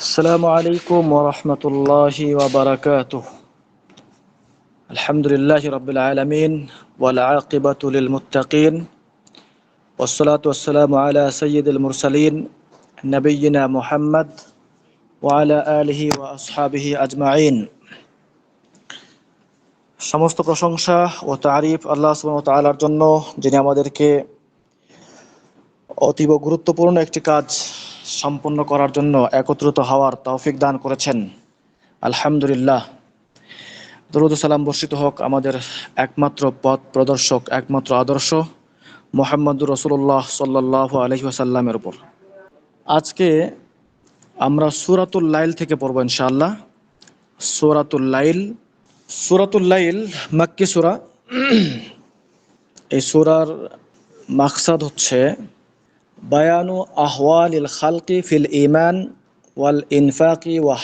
السلام عليكم ورحمة الله وبركاته الحمد لله رب العالمين والعاقبة للمتقين والصلاة والسلام على سيد المرسلين نبينا محمد وعلى آله وأصحابه أجمعين সমস্ত প্রশংসা ও তারিফ আল্লাহ সুবহানাহু ওয়া তাআলার জন্য যিনি আমাদেরকে অতীব গুরুত্বপূর্ণ একটি কাজ সম্পন্ন করার জন্য একত্রিত হওয়ার তৌফিক দান করেছেন। আলহামদুলিল্লাহ। দরুদ সালাম বর্ষিত হোক আমাদের একমাত্র পথ প্রদর্শক, একমাত্র আদর্শ মোহাম্মদুর রসুল্লাহ সাল্লাহ আলহি আসাল্লামের উপর। আজকে আমরা সুরাতুল লাইল থেকে পড়ব ইনশাআল্লাহ। সুরাতুল লাইল সুরাতুল লাইল মাক্কি সুরা। এই সুরার মাকসাদ হচ্ছে বায়ানু আহওয়ালিল খালকি ফিল ইমান ওয়াল ইনফাকি ওয়া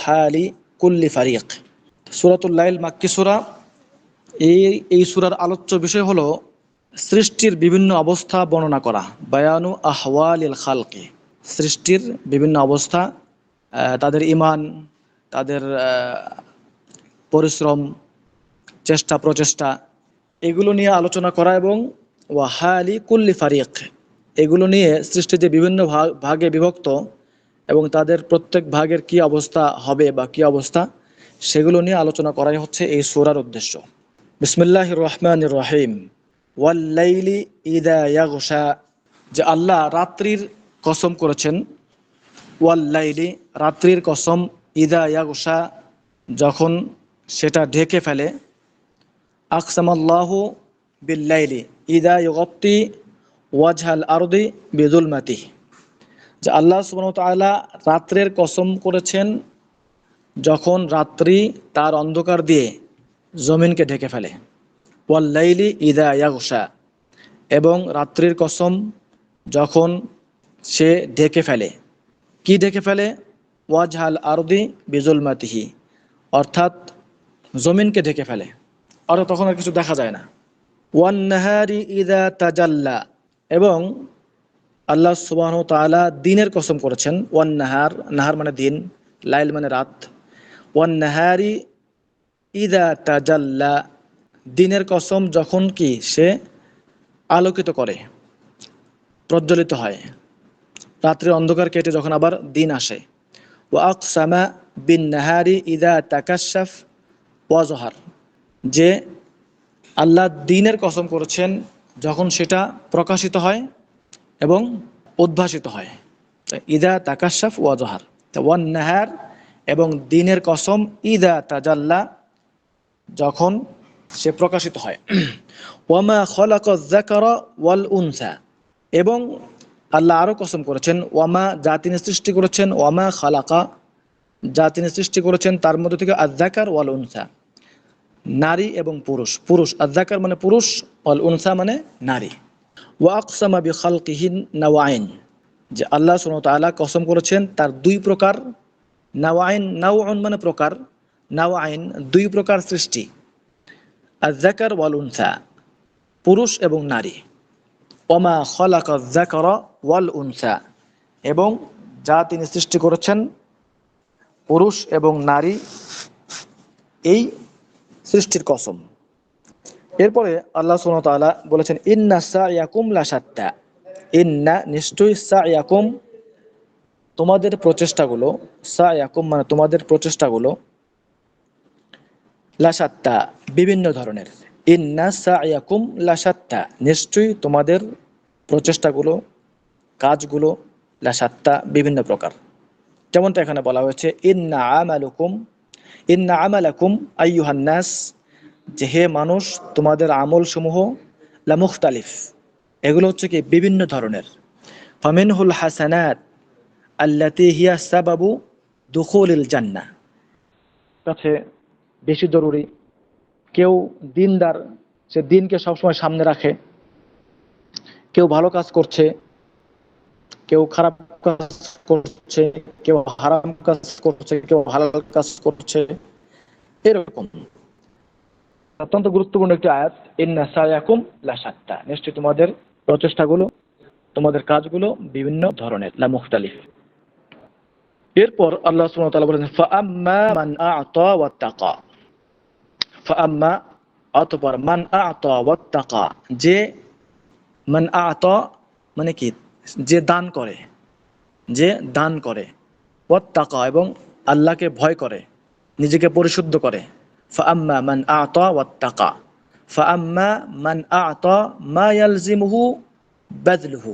কুল্লি ফারিক। সুরাতুল লাইল মাক্কি সুরা। এই এই সুরার আলোচ্য বিষয় হলো সৃষ্টির বিভিন্ন অবস্থা বর্ণনা করা। বায়ানু আহওয়ালিল খালকি। সৃষ্টির বিভিন্ন অবস্থা তাদের ইমান তাদের পরিশ্রম চেষ্টা প্রচেষ্টা এগুলো নিয়ে আলোচনা করা এবং ওয়াহালি কুল্লি ফারিক এগুলো নিয়ে সৃষ্টি যে বিভিন্ন ভাগে বিভক্ত এবং তাদের প্রত্যেক ভাগের কি অবস্থা হবে বা কি অবস্থা, সেগুলো নিয়ে আলোচনা করাই হচ্ছে এই সুরার উদ্দেশ্য। বিসমিল্লাহ রহমান রহিম। ওয়াল্লাইলি ইদা ইয়াগশা। যে আল্লাহ রাত্রির কসম করেছেন ওয়াল্লাইলি রাত্রির কসম ইদা ইয়াগশা, যখন সেটা ঢেকে ফেলে, আকসামাল্লাহ বিল্লাইলি ইদা ইগত্তি ওয়াজহাল আরদি বিদুলমাতি যে আল্লাহ সুবন তালা রাত্রের কসম করেছেন, যখন রাত্রি তার অন্ধকার দিয়ে জমিনকে ঢেকে ফেলে। ওয়াল্লাইলি ইদা ইয়াগুসা এবং রাত্রির কসম যখন সে ঢেকে ফেলে। কি ঢেকে ফেলে? ওয়াজহাল আরদি বিজুলমাতিহি অর্থাৎ জমিনকে ঢেকে ফেলে। আর তখন আর কিছু দেখা যায় না। ওয়ান নাহারি ইদা তাজাল্লা। এবং আল্লাহ সুবাহ তালা দিনের কসম করেছেন, ওয়ান নাহার নাহার মানে দিন, লাইল মানে রাত, ওয়ান নাহারি ইদা তাজাল্লা, দিনের কসম যখন কি সে আলোকিত করে, প্রজ্বলিত হয় রাত্রে অন্ধকার কেটে যখন আবার দিন আসে ও আকসামা বিন নাহারি ইদা তাকাশাফ ওয়াজহার যে আল্লাহ দিনের কসম করেছেন যখন সেটা প্রকাশিত হয় এবং উদ্ভাসিত হয়। ইদা তাকাশাফ ওয়াজহার ওয়ান নাহার এবং দিনের কসম ইদা তাজাল্লা যখন সে প্রকাশিত হয়। ওয়ামা খলাক জাকারা ওয়াল উনসা। এবং আল্লাহ আরও কসম করেছেন ওয়ামা যা তিনি সৃষ্টি করেছেন ওয়ামা খালাকা যা তিনি সৃষ্টি করেছেন, তার মধ্যে থেকে আজাকার ওয়াল উনসা। নারী এবং পুরুষ। পুরুষ আজাকার মানে পুরুষ, অল উনসা মানে নারী। ওয়াকসামা বি খালকিহিন নাওয়াইন, যে আল্লাহ সুন তালা কসম করেছেন, তার দুই প্রকার নাওয়াইন নাওয়াইন মানে প্রকার, নাওয়াইন দুই প্রকার সৃষ্টি। আজাকার ওয়াল উনসা, পুরুষ এবং নারী। ওমা খলাক জাকর ওয়াল উনসা, এবং যা তিনি সৃষ্টি করেছেন, পুরুষ এবং নারী, এই সৃষ্টির কসম। এরপরে আল্লাহ সুন তালা বলেছেন, ইন্না সা ইয়াকুম লাসাত্তা ইন্না নিশ্চয়ই তোমাদের প্রচেষ্টাগুলো সা ইয়াকুম মানে তোমাদের প্রচেষ্টাগুলো লাসাত্তা বিভিন্ন ধরনের। ইন্না সা ইয়াকুম লাসাত্তা নিশ্চয়ই তোমাদের প্রচেষ্টাগুলো, কাজগুলো লাসাত্তা বিভিন্ন প্রকার। যেমনটা এখানে বলা হয়েছে, ইন্না আমালুকুম ইন্না আমালাকুম আইয়ুহান্নাস যে হে মানুষ, তোমাদের আমল সমূহ লামুখতালিফ। এগুলো হচ্ছে কি? বিভিন্ন ধরনের। ফামিনহুল হাসানাত আল্লাতি হিয়া সাবাবু দুখুলিল জান্না কাছে বেশি জরুরি, কেউ দিনদার, সে দিনকে সবসময় সামনে রাখে। কেউ ভালো কাজ করছে কেউ খারাপ কাজ করছে, কেউ হারাম কাজ করছে, কেউ হালাল কাজ করছে, এরকম। অত্যন্ত গুরুত্বপূর্ণ একটি আয়াত, ইন্না সায়াকুম লাসাত্তা নিশ্চয়ই তোমাদের প্রচেষ্টাগুলো, তোমাদের কাজগুলো বিভিন্ন ধরনের, লা মুখতালিফ। এরপর আল্লাহ সুবহানাহু ওয়া তাআলা বলেছেন, ফাআম্মা মান আ'তা ওয়াত্তাকা ফাআম্মা, অতঃপর, মান আ'তা ওয়াত্তাকা যে, মান আ'তা মানে কি? যে দান করে, যে দান করে, ওয়াত্তাকা এবং আল্লাহকে ভয় করে, নিজেকে পরিশুদ্ধ করে। ফাআম্মা মান আ'তা ওয়াত্তাকা, ফাআম্মা মান আ'তা মা ইয়ালজিমুহু বাদলুহু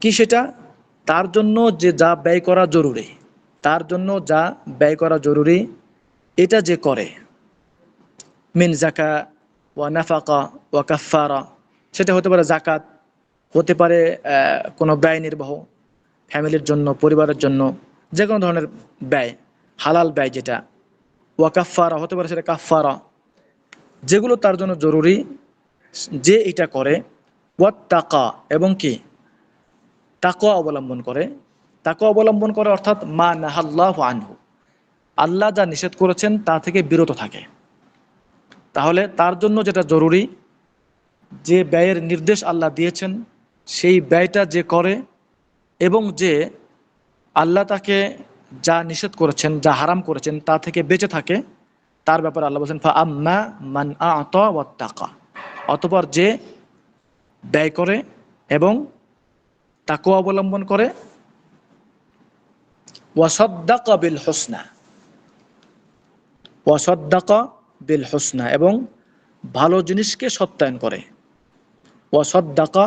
কি সেটা? তার জন্য যে যা ব্যয় করা জরুরি, তার জন্য যা ব্যয় করা জরুরি, এটা যে করে। মিন জাকা ওয়া নাফাকা ওয়া কাফারা সেটা হতে পারে জাকাত হতে পারে কোনো ব্যয় নির্বাহ, ফ্যামিলির জন্য, পরিবারের জন্য, যে কোনো ধরনের ব্যয়, হালাল ব্যয় যেটা। ওয়া কাফারা হতে পারে সেটা কাফারা যেগুলো তার জন্য জরুরি, যে এটা করে ওয়াত টাকা এবং কি? তাকওয়া অবলম্বন করে। তাকওয়া অবলম্বন করে অর্থাৎ মা নাহাল্লাহ আনহু। আল্লাহ যা নিষেধ করেছেন, তা থেকে বিরত থাকে। তাহলে তার জন্য যেটা জরুরি, যে ব্যয়ের নির্দেশ আল্লাহ দিয়েছেন সেই ব্যয়টা যে করে এবং যে আল্লাহ তাকে যা নিষেধ করেছেন, যা হারাম করেছেন তা থেকে বেঁচে থাকে, তার ব্যাপারে আল্লাহ বলছেন ফা আম্মা মান আতা টাকা অতপর যে ব্যয় করে এবং তাকে অবলম্বন করে ওয়াসদ্দাকা বিল হোসনা। ওয়াসদ্দাকা বিল হোসনা। এবং ভালো জিনিসকে সত্যায়ন করে ওয়াসদ্দাকা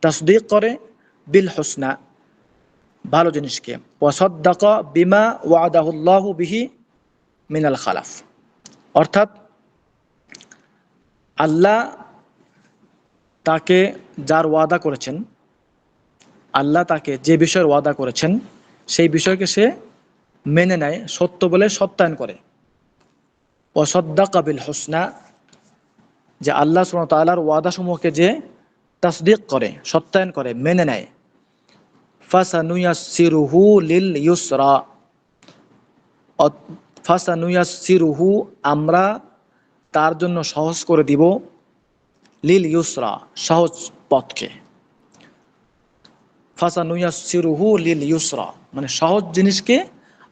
তসদিক করে বিল হোসনা। ভালো জিনিসকে। ওয়াসদ্দাকা বিমা ওয়াদাহুল্লাহ বিহি মিনাল খালাফ। অর্থাৎ আল্লাহ তাকে যার ওয়াদা করেছেন, আল্লাহ তাকে যে বিষয়ের ওয়াদা করেছেন, সেই বিষয়কে সে মেনে নেয়, সত্য বলে সত্যায়ন করে। অসদ্দা কাবিল হোসনা, যে আল্লাহ সুন তাল্লাহার ওয়াদাসমূহকে যে তাসদিক করে, সত্যায়ন করে, মেনে নেয়। ফাসানুয়াসিরুহু লিল ইউসরা। ফাসানুয়াসিরুহু আমরা তার জন্য সহজ করে দিব লিল ইউসরা, সহজ পথকে। ফাসানুয়াসিরুহু লিল ইউসরা মানে সহজ জিনিসকে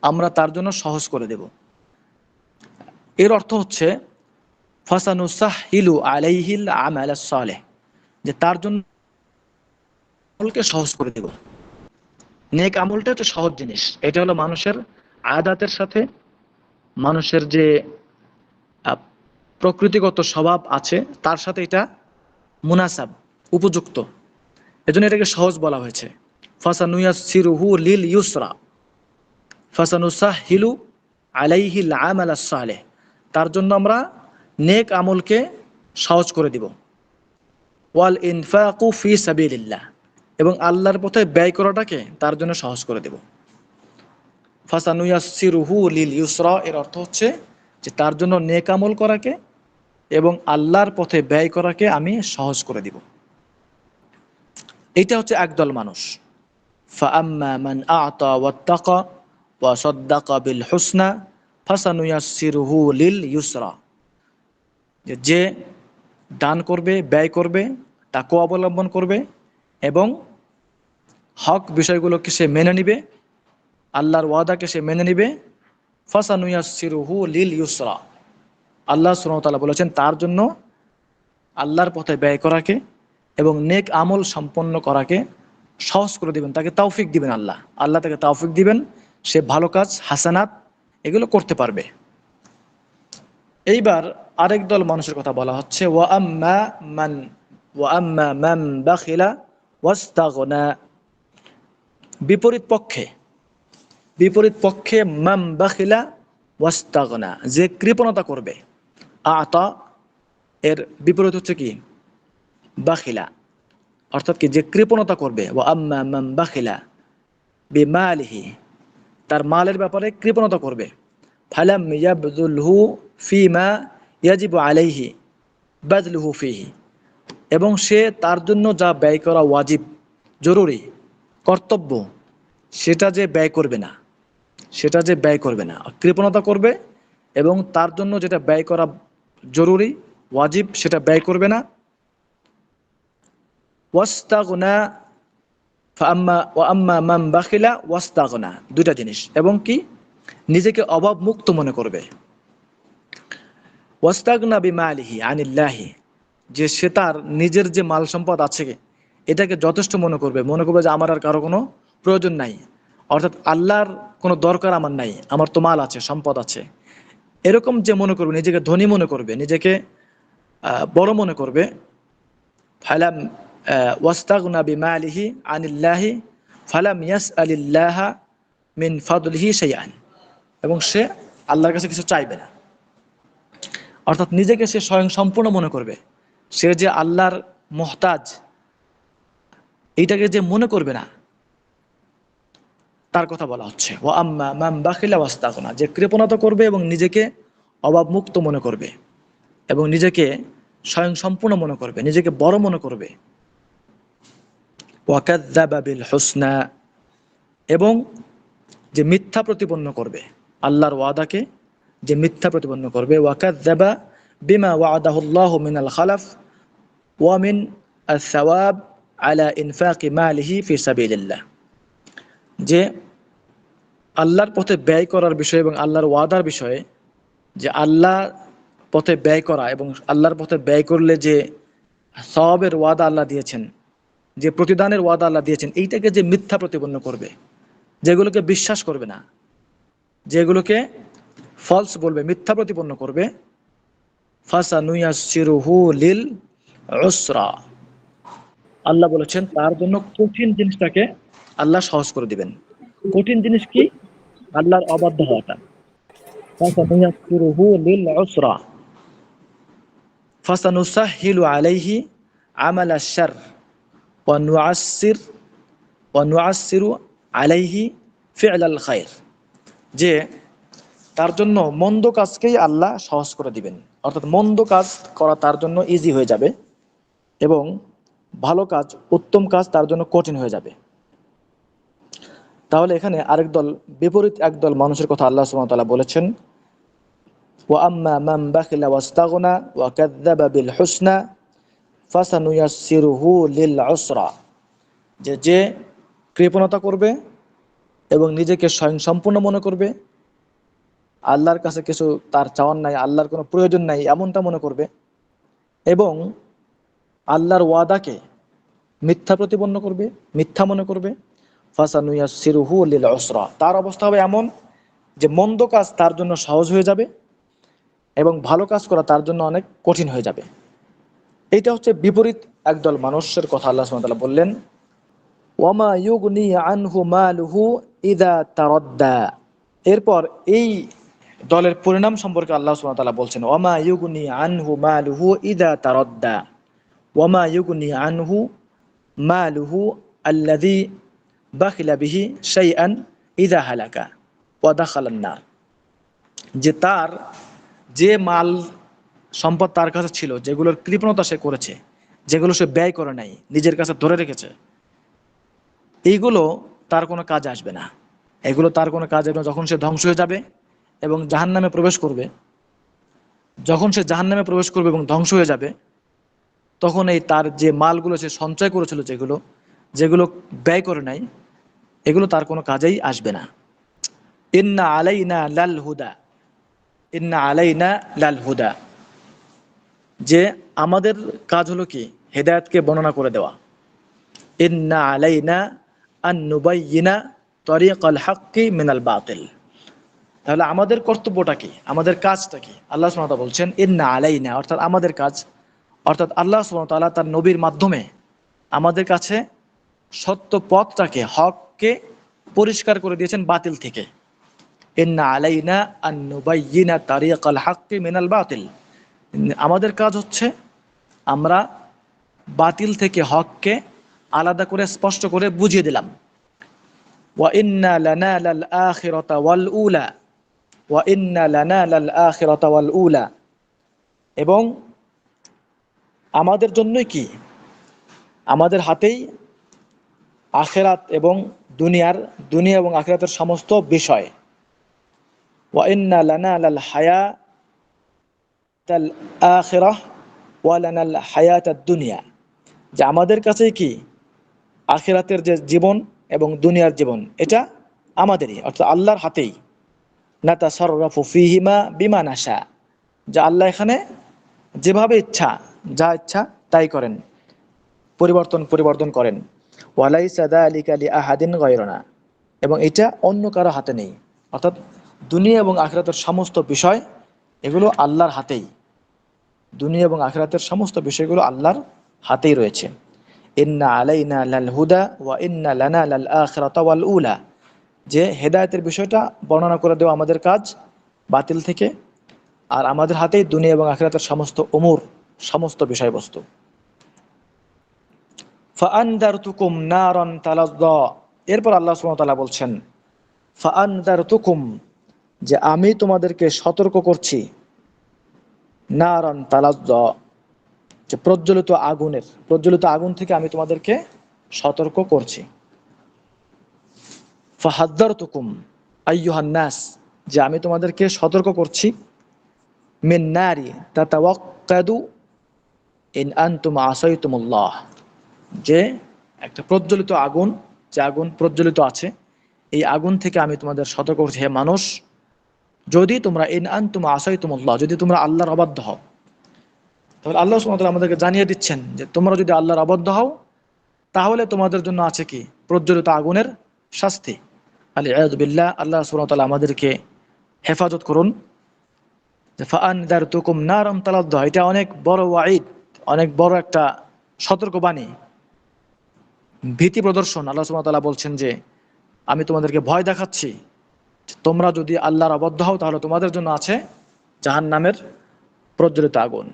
আমরা তার জন্য সহজ করে দেব। এর অর্থ হচ্ছে ফাসানুসাহিলু আলাইহিল আমাল সালেহ। যে তার জন্য আমলকে সহজ করে দেব। নেক আমলটা হচ্ছে সহজ জিনিস। এটা হলো মানুষের আয়াদাতের সাথে, মানুষের যে প্রকৃতিগত স্বভাব আছে, তার সাথে এটা মুনাসাব, উপযুক্ত। এজন্য এটাকে সহজ বলা হয়েছে। ফাসানুয়াসিরুহু লিল ইউসরা। ফাসানুসাহিলু আলাইহিল আমাল সালেহ। তার জন্য আমরা নেক আমলকে সহজ করে দিব। ওয়াল ইনফাকু ফি সাবিলিল্লাহ এবং আল্লাহর পথে ব্যয় করাটাকে তার জন্য সহজ করে দেব ফাসানুয়াসিরুহু লিল ইউসরা এর অর্থ হচ্ছে যে তার জন্য নেক আমল করাকে এবং আল্লাহর পথে ব্যয় করাকে আমি সহজ করে দিব এটা হচ্ছে একদল মানুষ فأما من أعطى واتقى وصدق بالحسنى فسنيسره لليسرى যে যে দান করবে, ব্যয় করবে, তাকে অবলম্বন করবে এবং হক বিষয়গুলোকে সে মেনে নিবে, আল্লাহর ওয়াদাকে সে মেনে নিবে। ফাসানুয়াসিরুহু লিল ইউসরা। আল্লাহ সুরতালা বলেছেন, তার জন্য আল্লাহর পথে ব্যয় করাকে এবং নেক আমল সম্পন্ন করাকে সহজ করে দিবেন, তাকে তাওফিক দিবেন আল্লাহ। আল্লাহ তাকে তাওফিক দিবেন, সে ভালো কাজ, হাসানাত এগুলো করতে পারবে। এইবার আরেক দল মানুষের কথা বলা হচ্ছে আম্মা মান আম্মা বিপরীত পক্ষে বিপরীত পক্ষে মাম বাখিলা ওয়াস্তাগনা যে কৃপণতা করবে, আতা, এর বিপরীত হচ্ছে কি? বাখিলা। অর্থাৎ কি? যে কৃপণতা করবে ও আম্মা মাম বাখিলা বিমালিহি তার মালের ব্যাপারে কৃপণতা করবে। ফালাম ইয়াবদুলহু ফিমা ইয়াজিবু আলাইহি বাদলুহু ফিহি। এবং সে তার জন্য যা ব্যয় করা ওয়াজিব, জরুরি, কর্তব্য, সেটা যে ব্যয় করবে না, সেটা যে ব্যয় করবে না কৃপণতা করবে এবং তার জন্য যেটা ব্যয় করা জরুরি, ওয়াজিব, সেটা ব্যয় করবে না। ওয়াস্তাগনা ও আম্মা দুইটা জিনিস। এবং কি? নিজেকে অভাব মুক্ত মনে করবে। ওয়াস্তাগনা বিমালিহি আনিল্লাহি, যে সে তার নিজের যে মাল সম্পদ আছে, এটাকে যথেষ্ট মনে করবে। মনে করবে যে আমার আর কারও কোনো প্রয়োজন নাই। অর্থাৎ আল্লাহর কোনো দরকার আমার নাই, আমার তো মাল আছে, সম্পদ আছে। এরকম যে মনে করবে, নিজেকে ধনী মনে করবে, নিজেকে বড় মনে করবে, ফালাম ওয়াস্তাগনা বিমালিহি আনিল্লাহি, ফালাম ইয়াস আলিল্লাহা মিন ফাদলিহি শাইআন। এবং সে আল্লাহর কাছে কিছু চাইবে না। অর্থাৎ নিজেকে সে স্বয়ং সম্পূর্ণ মনে করবে। সে যে আল্লাহর মোহতাজ, এইটাকে যে মনে করবে না, তার কথা বলা হচ্ছে। ও আম্মা মাম বাখিলা ওয়াস্তাগনা, যে কৃপণতা করবে এবং নিজেকে অভাবমুক্ত মনে করবে এবং নিজেকে স্বয়ং সম্পূর্ণ মনে করবে, নিজেকে বড় মনে করবে। ওয়াকাদ্দাবাবিল হোসনা, এবং যে মিথ্যা প্রতিপন্ন করবে, আল্লাহর ওয়াদাকে যে মিথ্যা প্রতিপন্ন করবে। ওয়াকাদ্দাবা বিমা ওয়াদাহুল্লাহ মিনাল খালাফ ওয়ামিন আসাওয়াব আলা ইনফাকি মালিহি ফি সাবিলিল্লাহ। যে আল্লাহর পথে ব্যয় করার বিষয় এবং আল্লাহর ওয়াদার বিষয়ে যে আল্লাহ পথে ব্যয় করা এবং আল্লাহর পথে ব্যয় করলে যে সবের ওয়াদা আল্লাহ দিয়েছেন, যে প্রতিদানের ওয়াদা আল্লাহ দিয়েছেন, এইটাকে যে মিথ্যা প্রতিপন্ন করবে, যেগুলোকে বিশ্বাস করবে না, যেগুলোকে ফলস বলবে, মিথ্যা প্রতিপন্ন করবে। ফাসা নুয়াসিরুহু লিল উসরা। আল্লাহ বলেছেন, তার জন্য কঠিন জিনিসটাকে আল্লাহ সহজ করে দিবেন। কঠিন জিনিস কি? আল্লাহর অবাধ্য হওয়াটা। ফাসানুয়াসিরুহু লিল উসরা। ফাসানুসাহিলু আলাইহি আমাল আশ-শার ওয়া নুআসসির, ওয়া নুআসসিরু আলাইহি ফি'ল আল খায়র যে তার জন্য মন্দ কাজকেই আল্লাহ সহজ করে দিবেন। অর্থাৎ মন্দ কাজ করা তার জন্য ইজি হয়ে যাবে এবং ভালো কাজ, উত্তম কাজ তার জন্য কঠিন হয়ে যাবে। তাহলে এখানে আরেক দল, বিপরীত একদল মানুষের কথা আল্লাহ সুবহানাহু বলেছেন যে যে কৃপণতা করবে এবং নিজেকে স্বয়ং সম্পূর্ণ মনে করবে আল্লাহর কাছে কিছু তার চাওয়ার নাই, আল্লাহর কোনো প্রয়োজন নাই, এমনটা মনে করবে। এবং আল্লাহর ওয়াদাকে মিথ্যা প্রতিপন্ন করবে, মিথ্যা মনে করবে। তার অবস্থা হবে এমন যে মন্দ কাজ তার জন্য সহজ হয়ে যাবে এবং ভালো কাজ করা তার জন্য অনেক কঠিন হয়ে যাবে। এইটা হচ্ছে বিপরীত একদল মানুষের কথা আল্লাহ বললেন, ওয়ামা ইউগনি আনহু ইদা এরপর এই দলের পরিণাম সম্পর্কে আল্লাহ সুবহানাহু বলছেন, ওয়ামা ইউগুনি আনহু মালুহু ইদা তারদ্দা। ওমা ইউগুনি আনহু মালুহু আল্লাদি বাখিলা বিহি সেই আন ইদা হালাকা ওয়া দাখালান নার। যে তার, যে মাল সম্পদ তার কাছে ছিল, যেগুলোর কৃপণতা সে করেছে, যেগুলো সে ব্যয় করে নাই, নিজের কাছে ধরে রেখেছে, এইগুলো তার কোনো কাজ আসবে না। এগুলো তার কোনো কাজ আসবে না। যখন সে ধ্বংস হয়ে যাবে এবং জাহান নামে প্রবেশ করবে, যখন সে জাহান নামে প্রবেশ করবে এবং ধ্বংস হয়ে যাবে, তখন এই তার যে মালগুলো সে সঞ্চয় করেছিল যেগুলো যেগুলো ব্যয় করে নাই, এগুলো তার কোনো কাজেই আসবে না। ইন্না আলাইনা লাল হুদা, ইন্না আলাইনা লাল হুদা। যে আমাদের কাজ হলো কি? হেদায়তকে বর্ণনা করে দেওয়া। ইন্না আলাইনা আন্নুবাইনা তরিক আল হাক্কি মিনাল বাতিল। তাহলে আমাদের কর্তব্যটা কি? আমাদের কাজটা কি? আল্লাহ সুমতা বলছেন এর না আলাই না অর্থাৎ আমাদের কাজ। অর্থাৎ আল্লাহ সুমতাল্লাহ তার নবীর মাধ্যমে আমাদের কাছে সত্য পথটাকে, হককে পরিষ্কার করে দিয়েছেন বাতিল থেকে। মিনাল বাতিল আমাদের কাজ হচ্ছে আমরা বাতিল থেকে হককে আলাদা করে, স্পষ্ট করে বুঝিয়ে দিলাম। ওয়া ওয়াল উলা ওয়া ইন্না লানা লাল আখিরাতা ওয়াল উলা এবং আমাদের জন্যই কি? আমাদের হাতেই আখেরাত এবং দুনিয়ার, দুনিয়া এবং আখেরাতের সমস্ত বিষয়। ওয়া ইন্না লানা লাল হায়া তাল আখেরাহ ওয়া লানাল হায়াত দুনিয়া যে আমাদের কাছে কি? আখিরাতের যে জীবন এবং দুনিয়ার জীবন, এটা আমাদেরই, অর্থাৎ আল্লাহর হাতেই। নাতা সরফু ফিহিমা বিমান আশা যা আল্লাহ এখানে যেভাবে ইচ্ছা, যা ইচ্ছা তাই করেন, পরিবর্তন পরিবর্তন করেন। ওয়ালাই সাদা আলী কালী আহাদিন গয়রনা। এবং এটা অন্য কারও হাতে নেই। অর্থাৎ দুনিয়া এবং আখরাতের সমস্ত বিষয় এগুলো আল্লাহর হাতেই। দুনিয়া এবং আখরাতের সমস্ত বিষয়গুলো আল্লাহর হাতেই রয়েছে। ইন্না আলাইনা লাল হুদা ওয়া ইন্না লানা লাল আখরাতা ওয়াল উলা। যে হেদায়েতের বিষয়টা বর্ণনা করে দেওয়া আমাদের কাজ বাতিল থেকে, আর আমাদের হাতেই দুনিয়া এবং আখরাতের সমস্ত উমুর, সমস্ত বিষয়বস্তু। এরপর আল্লাহ সুবহানাহু তাআলা বলছেন, ফাআনদারতুকুম, যে আমি তোমাদেরকে সতর্ক করছি, নারান তালাদ্দা, যে প্রজ্বলিত আগুনের, প্রজ্বলিত আগুন থেকে আমি তোমাদেরকে সতর্ক করছি। ফাহাদ্দারতুকুম, আইয়ুহান নাস, যে আমি তোমাদেরকে সতর্ক করছি, মিন নারি, তাতাওয়াক্কাদু ইন আনতুম আসাইতুমুল্লাহ। যে একটা প্রজ্বলিত আগুন, যে আগুন প্রজ্বলিত আছে, এই আগুন থেকে আমি তোমাদের সতর্ক করছি, হে মানুষ, যদি তোমরা ইন আনতুম আসাইতুমুল্লাহ, যদি তোমরা আল্লাহর অবাধ্য হও, তাহলে আল্লাহ সুবহানাহু আমাদেরকে জানিয়ে দিচ্ছেন যে তোমরা যদি আল্লাহর অবাধ্য হও, তাহলে তোমাদের জন্য আছে কি? প্রজ্বলিত আগুনের শাস্তি। আলী আল্লাহ তাআলা আমাদেরকে হেফাজত করুন। যে ফাআন দারতুকুম নারাম তালাদ্দা এটা অনেক বড় ওয়াইদ অনেক বড় একটা সতর্কবাণী, ভীতি প্রদর্শন। আল্লাহ তাআলা বলছেন যে, আমি তোমাদেরকে ভয় দেখাচ্ছি তোমরা যদি আল্লাহর অবদ্ধ হও, তাহলে তোমাদের জন্য আছে জাহান নামের প্রজ্বলিত আগুন।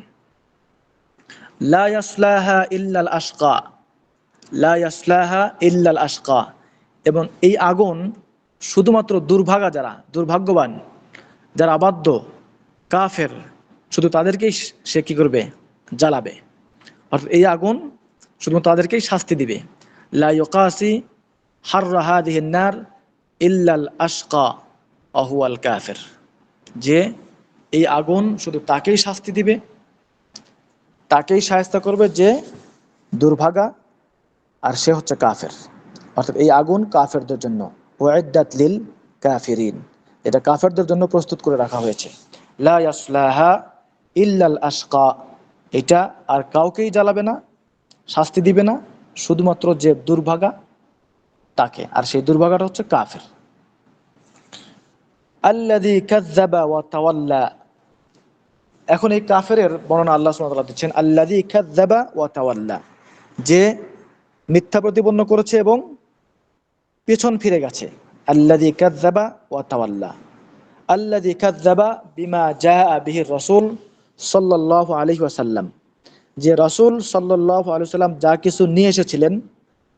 লা ইয়াসলাহা ইল্লাল আশকা ইল্লাল আশকা, এবং এই আগুন শুধুমাত্র দুর্ভাগা যারা, দুর্ভাগ্যবান, যারা আবাধ্য, কাফের, শুধু তাদেরকেই সে কি করবে? জ্বালাবে। অর্থাৎ এই আগুন শুধুমাত্র তাদেরকেই শাস্তি দিবে। লা ইউকাসি হার ইল্লাল আশকা আহুয়াল কাফের। যে এই আগুন শুধু তাকেই শাস্তি দিবে, তাকেই সাহায্য করবে যে দুর্ভাগা আর সে হচ্ছে কাফের। অর্থাৎ এই আগুন কাফেরদের জন্য। ওয়াইদাত লিল কাফিরিন। এটা কাফেরদের জন্য প্রস্তুত করে রাখা হয়েছে। লা ইয়াসলাহা ইল্লাল আশকা। এটা আর কাউকেই জ্বালাবে না, শাস্তি দিবে না, শুধুমাত্র যে দুর্ভাগা তাকে। আর সেই দুর্ভাগাটা হচ্ছে কাফের। আল্লাদি কাজ্জাবা ওয়া তাওয়াল্লা। এখন এই কাফের বর্ণনা আল্লাহ সুবহানাহু দিচ্ছেন আল্লাদি কাজ্জাবা ওয়া তাওয়াল্লা। যে মিথ্যা প্রতিপন্ন করেছে এবং পেছন ফিরে গেছে। আল্লাদি কাজ্জাবা ওয়া তাওয়াল্লা। আল্লাদি কাজ্জাবা বিমা জাআ বিহি রাসূল সাল্লাল্লাহু আলাইহি ওয়াসাল্লাম। যে রাসূল সাল্লাল্লাহু আলাইহি ওয়াসাল্লাম যা কিছু নিয়ে এসেছিলেন,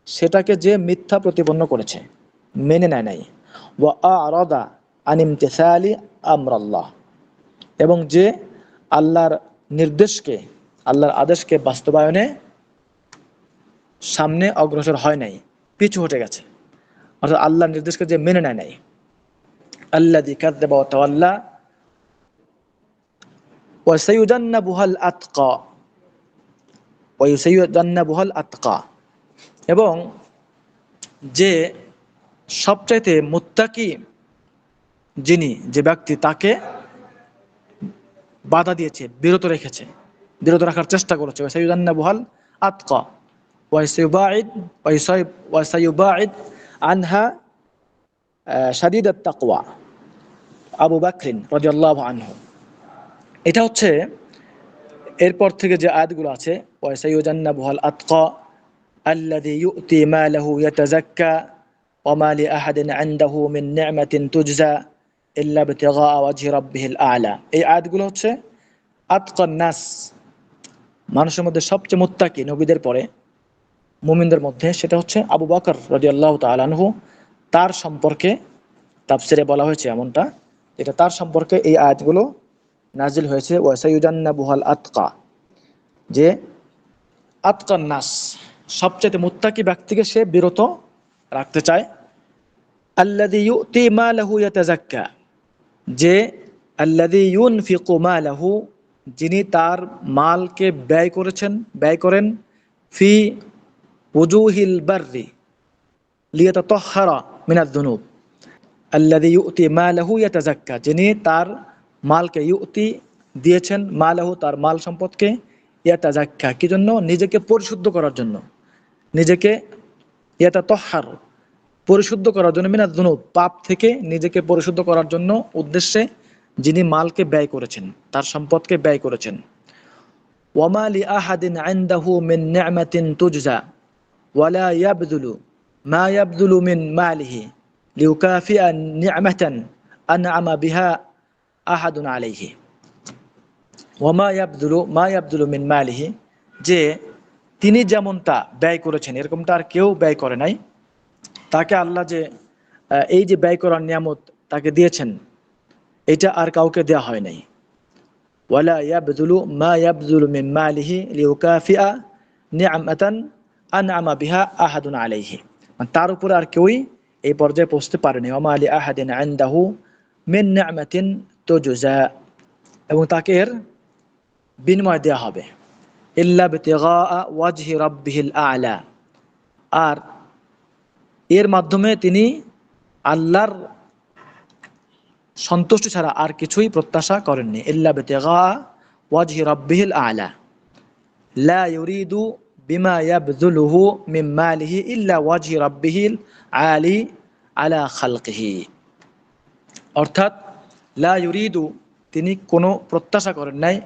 সেটাকে যে মিথ্যা প্রতিপন্ন করেছে, মেনে নেয় নাই। ওয়া আরাদা আন ইমতিসালি আমরাল্লাহ। এবং যে আল্লাহর নির্দেশকে, আল্লাহর আদেশকে বাস্তবায়নে সামনে অগ্রসর হয় নাই, পিছু হটে গেছে। অর্থাৎ আল্লাহর নির্দেশকে যে মেনে নেয় নাই। আল্লাহ ওয়া সাইয়ুজান্নাবুহাল আতকা। এবং যে সবচাইতে মুত্তাকি যিনি, যে ব্যক্তি তাকে বাধা দিয়েছে, বিরত রেখেছে, বিরত রাখার চেষ্টা করেছে ওয়াসাইউদান্নাবুহাল আতকা। ওয়াইসাইবাইদ ওয়াইসাইবাইদ আনহা সাদিদ তাকওয়া আবু বাকরিন রদিয়াল্লাহ আনহু। এটা হচ্ছে এরপর থেকে যে আয়াতগুলো আছে পয়সা ইউজান্না বহাল আতকা আল্লাদি ইউতি মালহু ইয়াতাজাক্কা ওমা লি আহাদিন আনদাহু মিন নি'মাতিন তুজজা ইল্লা বিতিগা ওয়াজহি রাব্বিহিল আলা। এই আয়াতগুলো হচ্ছে আতকা নাস মানুষের মধ্যে সবচেয়ে মুত্তাকি নবীদের পরে। মুমিনদের মধ্যে সেটা হচ্ছে আবু বকর রাদিয়াল্লাহু তাআলা আনহু, তার সম্পর্কে তাফসিরে বলা হয়েছে এমনটা এটা তার সম্পর্কে এই আয়াতগুলো নাজিল হয়েছে ওয়াসাইউজান্নাবুহাল আতকা, যে আতকান নাস সবচেয়ে মুত্তাকি ব্যক্তিকে সে বিরত রাখতে চায়। মালাহু ইয়াতাযাক্কা, যে মালাহু, যিনি তার মালকে ব্যয় করেছেন, ব্যয় করেন, ফি উজুহিল বার্রি লিয়াতাতাহহারা মিনাদ দুনুব আল্লাযী ইউতি মালাহু ইয়াতাযাক্কা যিনি তার মালকে ইউতি দিয়েছেন, মালাহু তার মাল সম্পদকে ইয়াতাযাক্কা কি জন্য? নিজেকে পরিশুদ্ধ করার জন্য। নিজেকে ইয়াতাতাহহার পরিশুদ্ধ করার জন্য মিনাদ দুনুব। পাপ থেকে নিজেকে পরিশুদ্ধ করার জন্য উদ্দেশ্যে যিনি মালকে ব্যয় করেছেন, তার সম্পদকে ব্যয় করেছেন। ওয়ামা লি আহাদিন আইন্দাহু মিন নি'মাতিন তুজজা। ওয়ালা ইয়াবদুলু মা ইয়াবদুলু মিন মালিহি লিউকাফিআ নি'মাতান আনআমা বিহা আহাদুন আলাইহি ওয়ামা ইয়াবদুলু মা ইয়াবদুলু মিন যে তিনি যেমনটা ব্যয় করেছেন, এরকমটা আর কেউ ব্যয় করে নাই। তাকে আল্লাহ যে এই যে ব্যয় করার নিয়ামত তাকে দিয়েছেন, এটা আর কাউকে দেয়া হয় নাই। ওয়ালা ইয়াবদুলু মা ইয়াবদুলু মিন মালিহি লিউকাফিআ নি'মাতান আনআমা বিহা আহাদুন আলাইহি। মানে তার উপরে আর কেউই এই পর্যায়ে পৌঁছতে পারেনি। ওমা আলী আহাদিন আইন্দাহু মিন নি'মাতিন তুজজা। এবং তাকে এর বিনিময় দেয়া হবে। ইল্লা বিতিগা ওয়াজহি রাব্বিহিল আ'লা। আর এর মাধ্যমে তিনি আল্লাহর সন্তুষ্টি ছাড়া আর কিছুই প্রত্যাশা করেননি। ইল্লা বেতেগা ওয়াজহি রব্বিহিল আলা। লা ইউরিদু বিমা ইয়াবযুলুহু মিন মালিহি ইল্লা ওয়াজহি রব্বিহিল আলি আলা খালকিহি। অর্থাৎ, লা ইউরিদু, তিনি কোনো প্রত্যাশা করেন নাই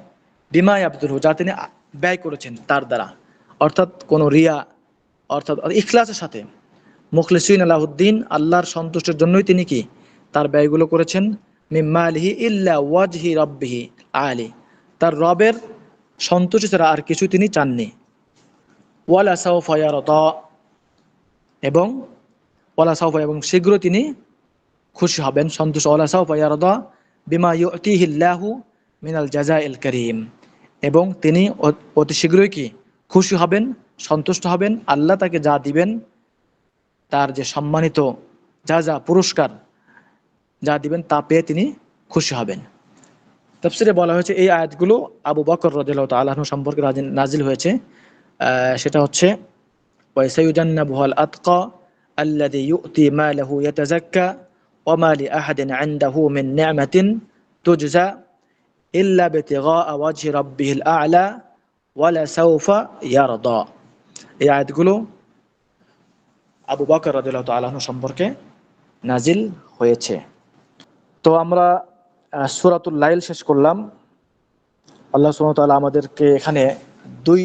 বিমা ইয়াবযুলহু যা তিনি ব্যয় করেছেন তার দ্বারা। অর্থাৎ, কোনো রিয়া, অর্থাৎ ইখলাসের সাথে। মুখলিসিন আলাহুদ্দিন, আল্লাহর সন্তুষ্টের জন্যই তিনি কি? তার ব্যয়গুলো করেছেন মিম্মালিহি ইল্লা ওয়াজহি রব্বিহি আলি। তার রবের সন্তুষ্টি ছাড়া আর কিছু তিনি চাননি। ওয়ালা সাউফায়ারত এবং ওয়ালা এবং শীঘ্র তিনি খুশি হবেন। সন্তুষ্ট, ওয়ালা সাউফায়ারদ বিমা ইউতিহিল্লাহু মিনাল জাজা ইল করিম। এবং তিনি অতি শীঘ্রই কি? খুশি হবেন, সন্তুষ্ট হবেন, আল্লাহ তাকে যা দিবেন, তার যে সম্মানিত যা যা পুরস্কার যা দিবেন, তা পেয়ে তিনি খুশি হবেন। তফসিরে বলা হয়েছে, এই আয়াতগুলো আবু বকর রদিল্লাহ তাল্লাহ সম্পর্কে নাজিল হয়েছে। সেটা হচ্ছে ওয়াইসাইউজান্নাবুহাল আতকা আল্লাদি ইউতি মালাহু ইয়াতাযাক্কা ওমা লি আহাদিন ইনদাহু মিন নি'মাতিন তুজজা ইল্লা বিতিগাআ ওয়াজহি রাব্বিহিল আ'লা ওয়ালা সাউফা ইয়ারদা। এই আয়াতগুলো আবু বকর রদিল্লাহ তাল্লাহ সম্পর্কে নাজিল হয়েছে। তো আমরা সুরাতুল লাইল শেষ করলাম। আল্লাহ সুমতাল আমাদেরকে এখানে দুই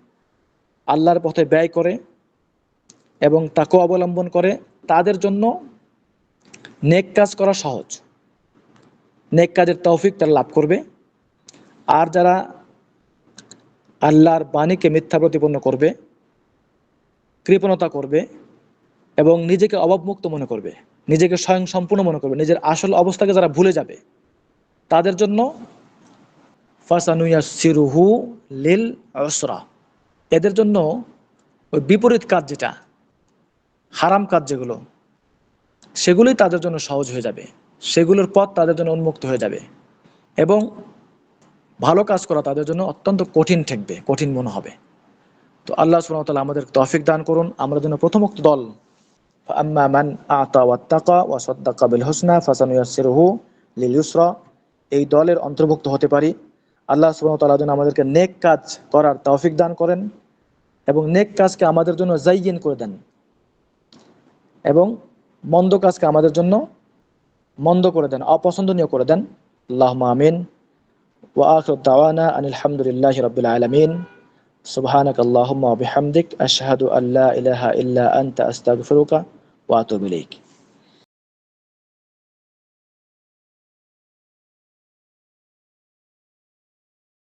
আল্লাহর পথে ব্যয় করে এবং তাকে অবলম্বন করে, তাদের জন্য নেক কাজ করা সহজ। নেক কাজের তৌফিক তারা লাভ করবে। আর যারা আল্লাহর বাণীকে মিথ্যা প্রতিপন্ন করবে, কৃপণতা করবে এবং নিজেকে অভাবমুক্ত মনে করবে, নিজেকে স্বয়ং সম্পূর্ণ মনে করবে, নিজের আসল অবস্থাকে যারা ভুলে যাবে, তাদের জন্য ফাসানুয়াসিরুহু লিল অসরা এদের জন্য ওই বিপরীত কাজ যেটা, হারাম কাজ যেগুলো, সেগুলোই তাদের জন্য সহজ হয়ে যাবে। সেগুলোর পথ তাদের জন্য উন্মুক্ত হয়ে যাবে। এবং ভালো কাজ করা তাদের জন্য অত্যন্ত কঠিন ঠেকবে, কঠিন মনে হবে। তো আল্লাহ সুবহানাহু আমাদের তফিক দান করুন। আমরা যেন প্রথমোক্ত দল। মান হুসনা এই দলের অন্তর্ভুক্ত হতে পারি। আল্লাহ তাআলা যেন আমাদেরকে নেক কাজ করার তৌফিক দান করেন। এবং নেক কাজকে আমাদের জন্য জাইয়িন করে দেন এবং মন্দ কাজকে আমাদের জন্য মন্দ করে দেন অপছন্দনীয় করে দেন আল্লাহ আমিন ওয়া আখির দাওয়ানা আনিল হামদুলিল্লাহি রাব্বিল আলামিন سبحانك اللهم وبحمدك أشهد أن لا إله إلا أنت أستغفرك وأتوب إليك